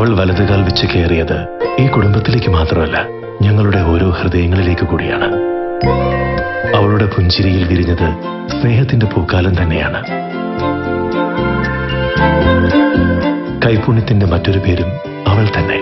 അവൾ വലതുകാൽ വെച്ച് കയറിയത് ഈ കുടുംബത്തിലേക്ക് മാത്രമല്ല ഞങ്ങളുടെ ഓരോ ഹൃദയങ്ങളിലേക്ക് കൂടിയാണ്. അവളുടെ പുഞ്ചിരിയിൽ വിരിഞ്ഞത് സ്നേഹത്തിന്റെ പൂക്കാലം തന്നെയാണ്. കൈപുണ്യത്തിന്റെ മറ്റൊരു പേരും അവൾ തന്നെ.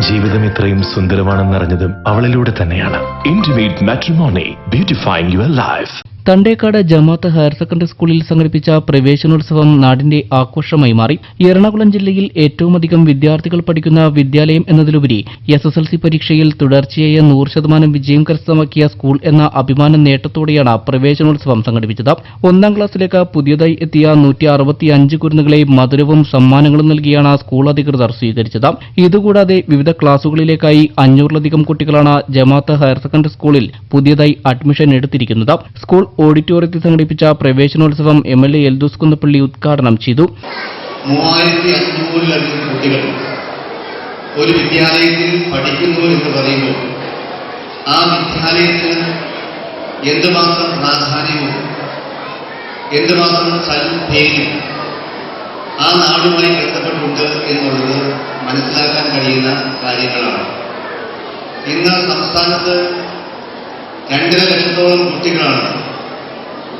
ജീവിതം ഇത്രയും സുന്ദരമാണെന്നറിഞ്ഞതും അവളിലൂടെ തന്നെയാണ്. Intimate matrimony beautifying your life Thandekkad Jamaat higher secondary സ്കൂളിൽ സംഘടിപ്പിച്ച പ്രവേശനോത്സവം നാടിന്റെ ആഘോഷമായി മാറി. എറണാകുളം ജില്ലയിൽ ഏറ്റവുമധികം വിദ്യാർത്ഥികൾ പഠിക്കുന്ന വിദ്യാലയം എന്നതിലുപരി എസ് എസ് എൽ സി പരീക്ഷയിൽ തുടർച്ചയായ നൂറ് ശതമാനം വിജയം കരസ്ഥമാക്കിയ സ്കൂൾ എന്ന അഭിമാന നേട്ടത്തോടെയാണ് പ്രവേശനോത്സവം സംഘടിപ്പിച്ചത്. ഒന്നാം ക്ലാസ്സിലേക്ക് പുതിയതായി എത്തിയ നൂറ്റി അറുപത്തി അഞ്ച് കുരുന്നുകളെ മധുരവും സമ്മാനങ്ങളും നൽകിയാണ് സ്കൂൾ അധികൃതർ സ്വീകരിച്ചത്. ഇതുകൂടാതെ വിവിധ ക്ലാസുകളിലേക്കായി അഞ്ഞൂറിലധികം കുട്ടികളാണ് ജമാഅത്ത് ഹയർ സെക്കൻഡറി സ്കൂളിൽ പുതിയതായി അഡ്മിഷൻ എടുത്തിരിക്കുന്നത്. സ്കൂൾ ഓഡിറ്റോറിയത്തിൽ സംഘടിപ്പിച്ച പ്രവേശനോത്സവം M L A Eldhose Kunnappilly ഉദ്ഘാടനം ചെയ്തു. മൂവായിരത്തി അഞ്ഞൂറിലധികം കുട്ടികൾ ഒരു വിദ്യാലയത്തിൽ പഠിക്കുന്നു എന്ന് പറയുമ്പോൾ ആ വിദ്യാലയത്തിന് എന്തുമാത്രം പ്രാധാന്യവും എന്തുമാത്രം സൽപ്പേരും ആ നാടുമായി ബന്ധപ്പെട്ടുണ്ട് എന്നുള്ളത് മനസ്സിലാക്കാൻ കഴിയുന്ന കാര്യങ്ങളാണ്. ഇന്ന് സംസ്ഥാനത്ത് രണ്ടര ലക്ഷത്തോളം കുട്ടികളാണ്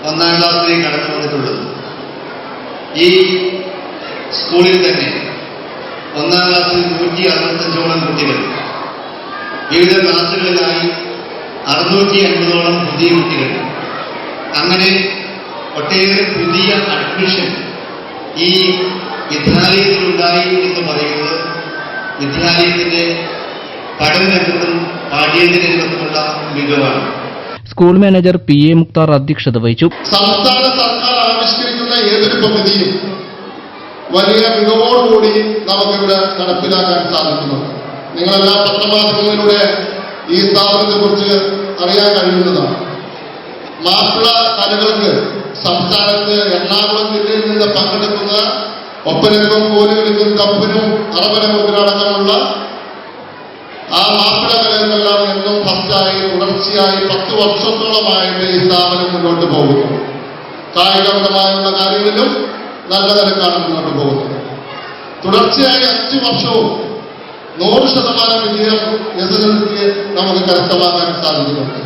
ഒന്നാം ക്ലാസ്സിലേക്ക് കടന്നു വന്നിട്ടുള്ളത് ഈ സ്കൂളിൽ തന്നെ ഒന്നാം ക്ലാസ്സിൽ നൂറ്റി അറുപത്തഞ്ചോളം കുട്ടികൾ. വിവിധ ക്ലാസ്സുകളിലായി അറുന്നൂറ്റി അൻപതോളം പുതിയ കുട്ടികൾ. അങ്ങനെ ഒട്ടേറെ പുതിയ അഡ്മിഷൻ ഈ വിദ്യാലയത്തിലുണ്ടായി എന്ന് പറയുന്നത് വിദ്യാലയത്തിന്റെ പഠനരംഗത്തും പാഠ്യേതര രംഗത്തുമുള്ള മികവാണ്. School manager P A Mukthar അധ്യക്ഷത വഹിച്ചു. സംസ്ഥാന സർക്കാർ ആവിഷ്കരിക്കുന്ന ഏതൊരു പദ്ധതിയും വലിയ മികവോടുകൂടി നമുക്കിവിടെ നടപ്പിലാക്കാൻ സാധിക്കുന്നുണ്ട്. നിങ്ങളെല്ലാ പത്രമാധ്യമങ്ങളിലൂടെ ഈ സ്ഥാപനത്തെ കുറിച്ച് അറിയാൻ കഴിയുന്നതാണ്. മാപ്പിള കലകൾക്ക് സംസ്ഥാനത്ത് എറണാകുളം ജില്ലയിൽ നിന്ന് പങ്കെടുക്കുന്ന ഒപ്പനക്കും കോലുകളിക്കും കപ്പനും അറബനമുദ്രടക്കമുള്ള ആ മാപ്പിള കലകളെല്ലാം എന്നും ഫസ്റ്റായി തുടർച്ചയായി പത്ത് വർഷത്തോളമായിട്ട് ഈ സ്ഥാപനം മുന്നോട്ട് പോകുന്നു കായികപരമായുള്ള കാര്യങ്ങളിലും നല്ല നിലക്കാണ് മുന്നോട്ട് പോകുന്നത്. തുടർച്ചയായി അഞ്ചു വർഷവും നൂറ് ശതമാനം വിജയം എസ് എൽ സിക്ക് നമുക്ക് കരസ്ഥമാക്കാൻ സാധിക്കുന്നുണ്ട്.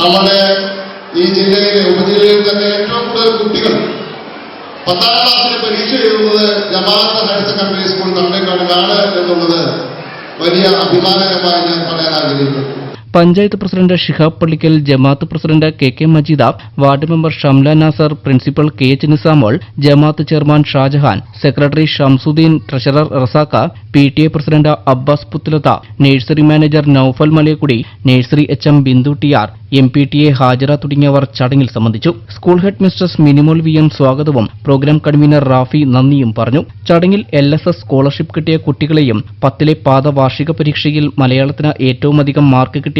നമ്മുടെ ഈ ജില്ലയിലെ ഉപജില്ലയിൽ തന്നെ ഏറ്റവും കൂടുതൽ കുട്ടികൾ പത്താം ക്ലാസ്സിന് പരീക്ഷ എഴുതുന്നത് ജമാഅത്ത് ഹയർ സെക്കൻഡറി സ്കൂൾ തമ്മിൽ തമിഴ്നാടിലാണ് എന്നുള്ളത് വലിയ അഭിമാനകരമായി ഞാൻ പറയാൻ ആഗ്രഹിക്കുന്നു. Panchayat president Shihab Pallikkal Jamaat president K K Majeed ward member Shamla Nasar principal K H Nisamol Jamaat chairman Shajahan secretary Shamsuddin treasurer Razak P T A president Abbas Puthalath nursery manager Noufal Malayakkudi nursery H M Bindu T R M P T A Hajara തുടങ്ങിയവർ ചടങ്ങിൽ സംബന്ധിച്ചു. School headmistress Minimol V M സ്വാഗതവും programme convener Rafi നന്ദിയും പറഞ്ഞു. ചടങ്ങിൽ L S S scholarship കിട്ടിയ കുട്ടികളെയും പത്തിലെ പാദവാർഷിക പരീക്ഷയിൽ മലയാളത്തിന് ഏറ്റവുമധികം മാർക്ക് കിട്ടിയ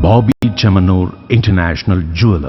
Bobby Chamanur International Jeweler